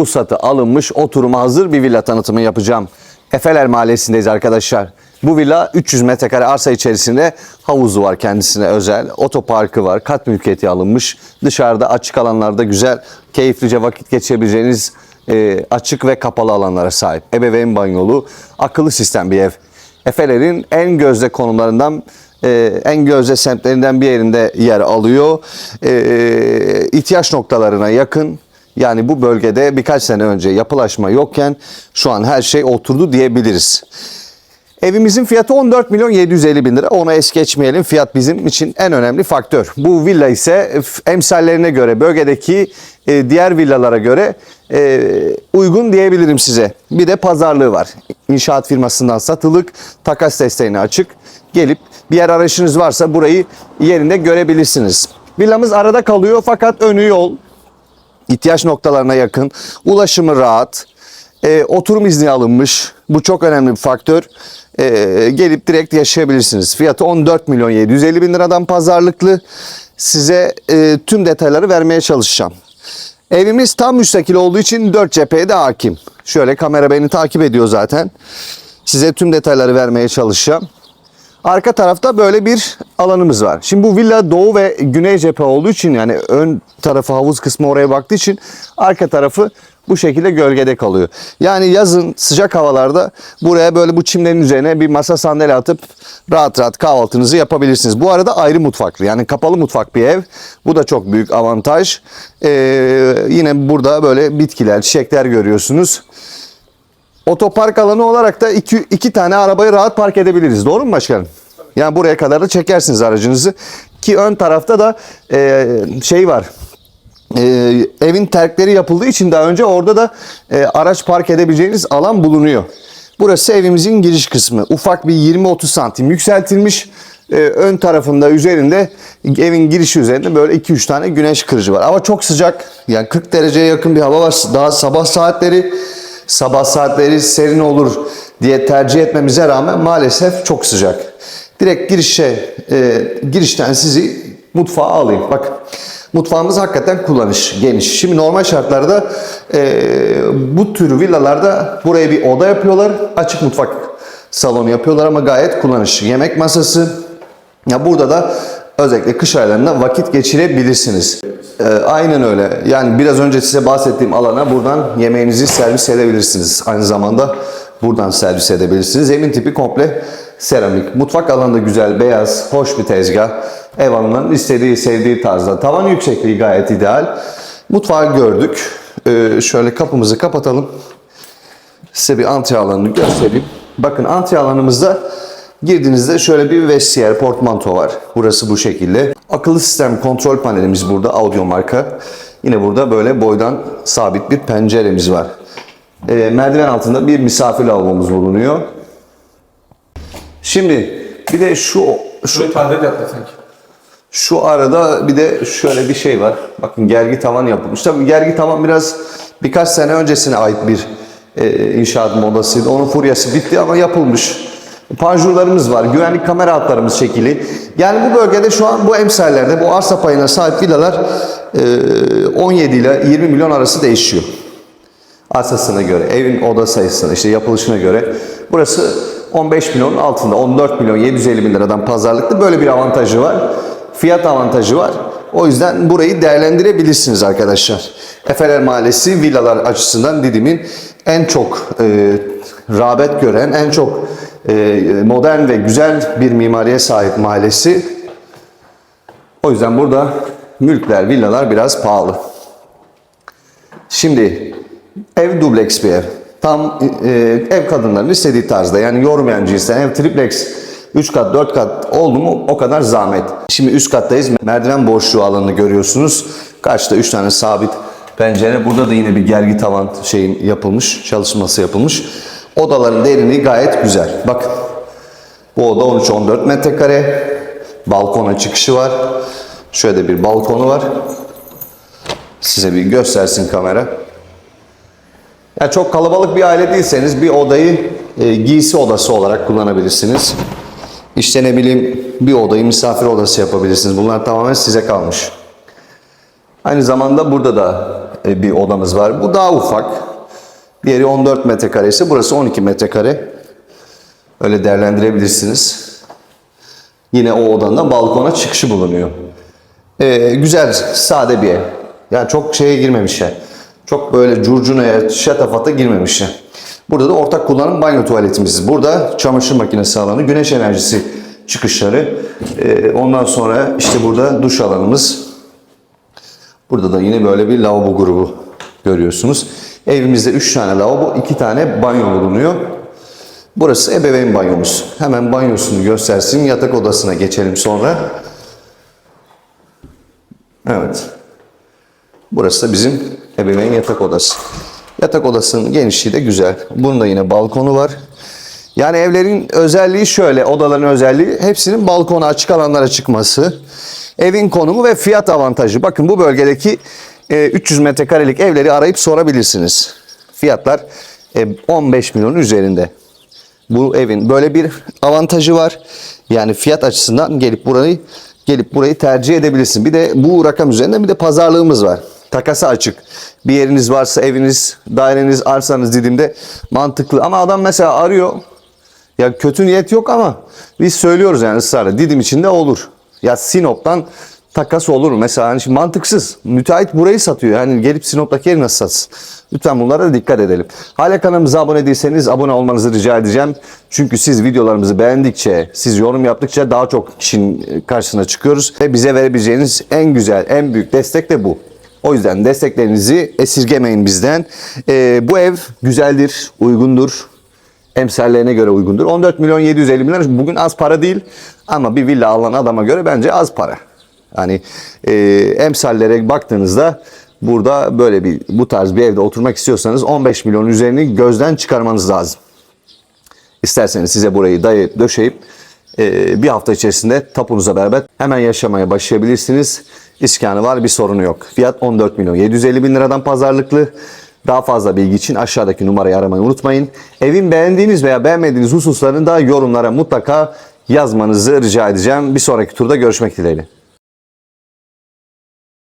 ruhsatı alınmış, oturuma hazır bir villa tanıtımı yapacağım. Efeler Mahallesi'ndeyiz arkadaşlar. Bu villa 300 metrekare arsa içerisinde havuzu var kendisine özel. Otoparkı var. Kat mülkiyeti alınmış. Dışarıda açık alanlarda güzel, keyiflice vakit geçirebileceğiniz e, açık ve kapalı alanlara sahip. Ebeveyn banyolu, akıllı sistem bir ev. Efeler'in en gözde konumlarından e, en gözde semtlerinden bir yerinde yer alıyor. E, ihtiyaç noktalarına yakın. Yani bu bölgede birkaç sene önce yapılaşma yokken şu an her şey oturdu diyebiliriz. Evimizin fiyatı 14 milyon 750 bin lira. Ona es geçmeyelim. Fiyat bizim için en önemli faktör. Bu villa ise emsallerine göre, bölgedeki e, diğer villalara göre e, uygun diyebilirim size. Bir de pazarlığı var. İnşaat firmasından satılık, takas desteğine açık. Gelip bir yer arayışınız varsa burayı yerinde görebilirsiniz. Villamız arada kalıyor fakat önü yol ihtiyaç noktalarına yakın, ulaşımı rahat, e, oturum izni alınmış. Bu çok önemli bir faktör. E, gelip direkt yaşayabilirsiniz. Fiyatı 14 milyon 750 bin liradan pazarlıklı. Size e, tüm detayları vermeye çalışacağım. Evimiz tam müstakil olduğu için 4 cepheye de hakim. Şöyle kamera beni takip ediyor zaten. Size tüm detayları vermeye çalışacağım. Arka tarafta böyle bir alanımız var. Şimdi bu villa doğu ve güney cephe olduğu için yani ön tarafı havuz kısmı oraya baktığı için arka tarafı bu şekilde gölgede kalıyor. Yani yazın sıcak havalarda buraya böyle bu çimlerin üzerine bir masa sandalye atıp rahat rahat kahvaltınızı yapabilirsiniz. Bu arada ayrı mutfaklı yani kapalı mutfak bir ev. Bu da çok büyük avantaj. Ee, yine burada böyle bitkiler, çiçekler görüyorsunuz. Otopark alanı olarak da iki, iki tane arabayı rahat park edebiliriz. Doğru mu başkanım? Yani buraya kadar da çekersiniz aracınızı. Ki ön tarafta da e, şey var. E, evin terkleri yapıldığı için daha önce orada da e, araç park edebileceğiniz alan bulunuyor. Burası evimizin giriş kısmı. Ufak bir 20-30 santim yükseltilmiş. E, ön tarafında üzerinde evin girişi üzerinde böyle 2-3 tane güneş kırıcı var. Ama çok sıcak. Yani 40 dereceye yakın bir hava var. Daha sabah saatleri sabah saatleri serin olur diye tercih etmemize rağmen maalesef çok sıcak. Direkt girişe e, girişten sizi mutfağa alayım. Bak mutfağımız hakikaten kullanış geniş. Şimdi normal şartlarda e, bu tür villalarda buraya bir oda yapıyorlar. Açık mutfak salonu yapıyorlar ama gayet kullanışlı. Yemek masası. Ya burada da özellikle kış aylarında vakit geçirebilirsiniz. Ee, aynen öyle. Yani biraz önce size bahsettiğim alana buradan yemeğinizi servis edebilirsiniz. Aynı zamanda buradan servis edebilirsiniz. Zemin tipi komple seramik. Mutfak alanı da güzel, beyaz, hoş bir tezgah. Ev hanımların istediği, sevdiği tarzda. Tavan yüksekliği gayet ideal. Mutfağı gördük. Ee, şöyle kapımızı kapatalım. Size bir antre alanını göstereyim. Bakın antre alanımızda girdiğinizde şöyle bir vestiyer, portmanto var. Burası bu şekilde. Akıllı sistem kontrol panelimiz burada, audio marka. Yine burada böyle boydan sabit bir penceremiz var. Ee, merdiven altında bir misafir lavabomuz bulunuyor. Şimdi bir de şu şu tadilat yaptı sanki. şu arada bir de şöyle bir şey var. Bakın gergi tavan yapılmış. Tabii gergi tavan biraz birkaç sene öncesine ait bir e, inşaat modasıydı. Onun furyası bitti ama yapılmış. Panjurlarımız var. Güvenlik kamera hatlarımız çekili. Yani bu bölgede şu an bu emsallerde bu arsa payına sahip villalar e, 17 ile 20 milyon arası değişiyor. Arsasına göre, evin oda sayısına, işte yapılışına göre. Burası 15 milyon altında, 14 milyon 750 bin liradan pazarlıklı. Böyle bir avantajı var. Fiyat avantajı var. O yüzden burayı değerlendirebilirsiniz arkadaşlar. Efeler Mahallesi villalar açısından Didim'in en çok e, rağbet gören, en çok e, modern ve güzel bir mimariye sahip mahallesi. O yüzden burada mülkler, villalar biraz pahalı. Şimdi ev dubleks bir ev. Tam e, ev kadınların istediği tarzda yani yormayan cinsten ev triplex 3 kat 4 kat oldu mu o kadar zahmet. Şimdi üst kattayız. Merdiven boşluğu alanını görüyorsunuz. Karşıda 3 tane sabit pencere. Burada da yine bir gergi tavan şeyin yapılmış, çalışması yapılmış. Odaların derinliği gayet güzel. Bakın. Bu oda 13-14 metrekare. Balkona çıkışı var. Şöyle bir balkonu var. Size bir göstersin kamera. Yani çok kalabalık bir aile değilseniz bir odayı e, giysi odası olarak kullanabilirsiniz. İşte ne bileyim bir odayı misafir odası yapabilirsiniz. Bunlar tamamen size kalmış. Aynı zamanda burada da e, bir odamız var. Bu daha ufak. Diğeri 14 metrekare ise burası 12 metrekare. Öyle değerlendirebilirsiniz. Yine o odanın balkona çıkışı bulunuyor. Ee, güzel, sade bir ev. Yani çok şeye girmemişler. Çok böyle curcunaya, şatafata girmemişler. Burada da ortak kullanım banyo tuvaletimiz. Burada çamaşır makinesi alanı, güneş enerjisi çıkışları. Ee, ondan sonra işte burada duş alanımız. Burada da yine böyle bir lavabo grubu görüyorsunuz. Evimizde 3 tane lavabo, 2 tane banyo bulunuyor. Burası ebeveyn banyomuz. Hemen banyosunu göstersin. Yatak odasına geçelim sonra. Evet. Burası da bizim ebeveyn yatak odası. Yatak odasının genişliği de güzel. Bunun da yine balkonu var. Yani evlerin özelliği şöyle, odaların özelliği hepsinin balkona açık alanlara çıkması. Evin konumu ve fiyat avantajı. Bakın bu bölgedeki e, 300 metrekarelik evleri arayıp sorabilirsiniz. Fiyatlar e, 15 milyon üzerinde. Bu evin böyle bir avantajı var. Yani fiyat açısından gelip burayı gelip burayı tercih edebilirsin. Bir de bu rakam üzerinden bir de pazarlığımız var. Takası açık. Bir yeriniz varsa eviniz, daireniz, arsanız Didim'de mantıklı. Ama adam mesela arıyor. Ya kötü niyet yok ama biz söylüyoruz yani ısrarla. Didim içinde olur. Ya Sinop'tan takas olur. Mesela hani şimdi mantıksız. Müteahhit burayı satıyor. Yani gelip Sinop'taki yeri nasıl satsın? Lütfen bunlara da dikkat edelim. Hala kanalımıza abone değilseniz abone olmanızı rica edeceğim. Çünkü siz videolarımızı beğendikçe, siz yorum yaptıkça daha çok kişinin karşısına çıkıyoruz. Ve bize verebileceğiniz en güzel, en büyük destek de bu. O yüzden desteklerinizi esirgemeyin bizden. Ee, bu ev güzeldir, uygundur emsallerine göre uygundur. 14 milyon 750 bin lira bugün az para değil ama bir villa alan adama göre bence az para. Yani e, emsallere baktığınızda burada böyle bir bu tarz bir evde oturmak istiyorsanız 15 milyon üzerini gözden çıkarmanız lazım. İsterseniz size burayı dayayıp döşeyip e, bir hafta içerisinde tapunuza beraber hemen yaşamaya başlayabilirsiniz. İskanı var bir sorunu yok. Fiyat 14 milyon 750 bin liradan pazarlıklı. Daha fazla bilgi için aşağıdaki numarayı aramayı unutmayın. Evin beğendiğiniz veya beğenmediğiniz hususlarını da yorumlara mutlaka yazmanızı rica edeceğim. Bir sonraki turda görüşmek dileğiyle.